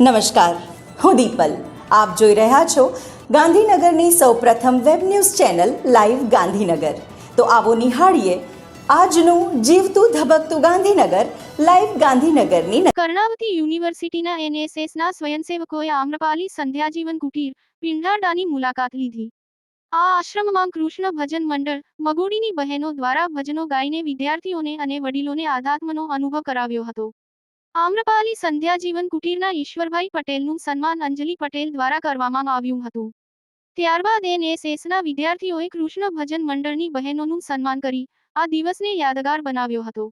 નમસ્કાર. હું દીપલ. આપ જોઈ રહ્યા છો ગાંધીનગરની સૌપ્રથમ web news channel live Gandhinagar. તો આવો નિહાળીએ આજનું જીવતું ધબકતું ગાંધીનગર લાઈવ ગાંધીનગરની કર્ણાવતી યુનિવર્સિટીના એનએસએસના સ્વયંસેવકોએ આમ્રપાલી સંધ્યાજીવન કુટીર પિંડાડાની મુલાકાત લીધી. આ આશ્રમમાં કૃષ્ણ ભજન મંડળ, મગોડીની બહેનો દ્વારા ભજનો ગાઈને વિદ્યાર્થીઓને અને વડીલોને આધ્યાત્મનો અનુભવ કરાવ્યો હતો. આમ્રપાલી સંધ્યાજીવન કુટીરના ઈશ્વરભાઈ પટેલનું સન્માન અંજલિ પટેલ દ્વારા કરવામાં આવ્યું હતું. ત્યારબાદ એનએસએસના વિદ્યાર્થીઓએ કૃષ્ણ ભજન મંડળની બહેનોનું સન્માન કરી, આ દિવસને યાદગાર બનાવ્યો હતો.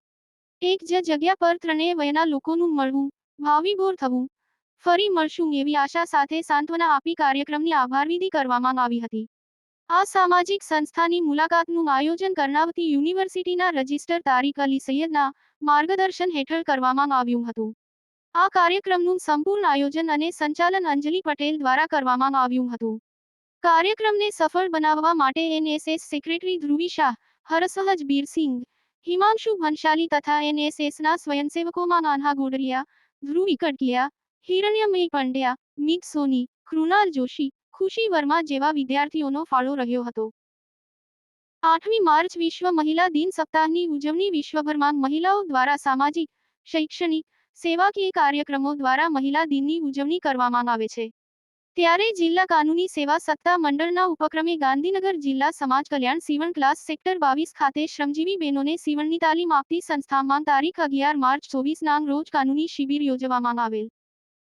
એક જ જગ્યા પર ત્રણેય વયના લોકોનું મળવું, ભાવિભોર થવું, ફરી મળશું એવી આશા સાથે સાંત્વના આપી કાર્યક્રમની આભારવિધિ કરવામાં આવી હતી. આ સામાજિક સંસ્થાની મુલાકાતનું આયોજન કર્ણાવતી યુનિવર્સિટીના રજિસ્ટર તારીખ અલી સૈયદના માર્ગદર્શન હેઠળ કરવામાં આવ્યું હતું. આ કાર્યક્રમનું સંપૂર્ણ આયોજન અને સંચાલન અંજલિ પટેલ દ્વારા કરવામાં આવ્યું હતું. કાર્યક્રમને સફળ બનાવવા માટે એનએસએસ સેક્રેટરી ધ્રુવી શાહ, હરસહજ બીરસિંગ હિમાંશુ ભંશાલી તથા એનએસએસના સ્વયંસેવકોમાં નાન્હા ગોડરિયા, ધ્રુવી કટકિયા હિરણ્યમય પંડ્યા, મિત સોની, કૃણાલ જોશી ખુશી વર્મા જેવા વિદ્યાર્થીઓનો ફાળો રહ્યો હતો. આઠમી માર્ચ વિશ્વ મહિલા દિન સપ્તાહની ઉજવણી વિશ્વભરમાં મહિલાઓ દ્વારા સામાજિક, શૈક્ષણિક, સેવાકીય કાર્યક્રમો દ્વારા મહિલા દિનની ઉજવણી કરવામાં આવે છે. ત્યારે જિલ્લા કાનૂની સેવા સત્તા મંડળના ઉપક્રમે ગાંધીનગર જિલ્લા સમાજ કલ્યાણ સીવણ ક્લાસ સેક્ટર બાવીસ ખાતે શ્રમજીવી બહેનોને સીવણની તાલીમ આપતી સંસ્થામાં તારીખ અગિયાર માર્ચ ચોવીસ નાંગ રોજ કાનૂની શિબિર યોજવામાં આવેલ.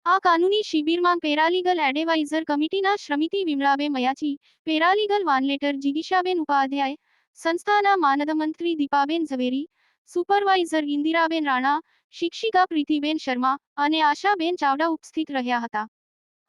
આ કાનૂની શિબિરમાં પેરાલીગલ એડવાઇઝર કમિટીના શ્રમિતિ વિમળાબે મયાચી, પેરાલીગલ વાનલેટર જિગીશાબેન ઉપાધ્યાય, સંસ્થાના માનદમંત્રી દીપાબેન ઝવેરી, સુપરવાઇઝર ઇન્દિરાબેન રાણા, શિક્ષિકા પ્રીતિબેન શર્મા અને આશાબેન ચાવડા ઉપસ્થિત રહ્યા હતા.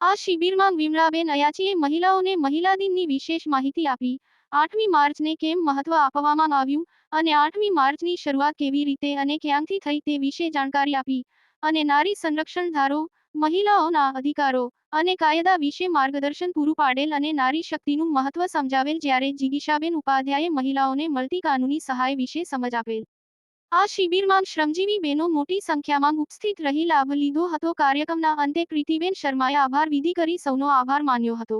આ શિબિરમાં વિમળાબેન અયાચીએ મહિલાઓને મહિલા દિનની વિશેષ માહિતી આપી, આઠમી માર્ચને કેમ મહત્વ આપવામાં આવ્યું અને આઠમી માર્ચની શરૂઆત કેવી રીતે અને ક્યાંથી થઈ તે વિશે જાણકારી આપી અને નારી સંરક્ષણ ધારો મહિલાઓના અધિકારો અને કાયદા વિશે માર્ગદર્શન પૂરું પાડેલ અને નારી શક્તિનું મહત્વ સમજાવેલ જ્યારે જિગીશાબેન ઉપાધ્યાયે મહિલાઓને મળતી કાનૂની સહાય વિશે સમજ આપેલ. આ શિબિરમાં શ્રમજીવી બહેનો મોટી સંખ્યામાં ઉપસ્થિત રહી લાભ લીધો હતો. કાર્યક્રમના અંતે પ્રીતિબેન શર્માએ આભાર વિધિ કરી સૌનો આભાર માન્યો હતો.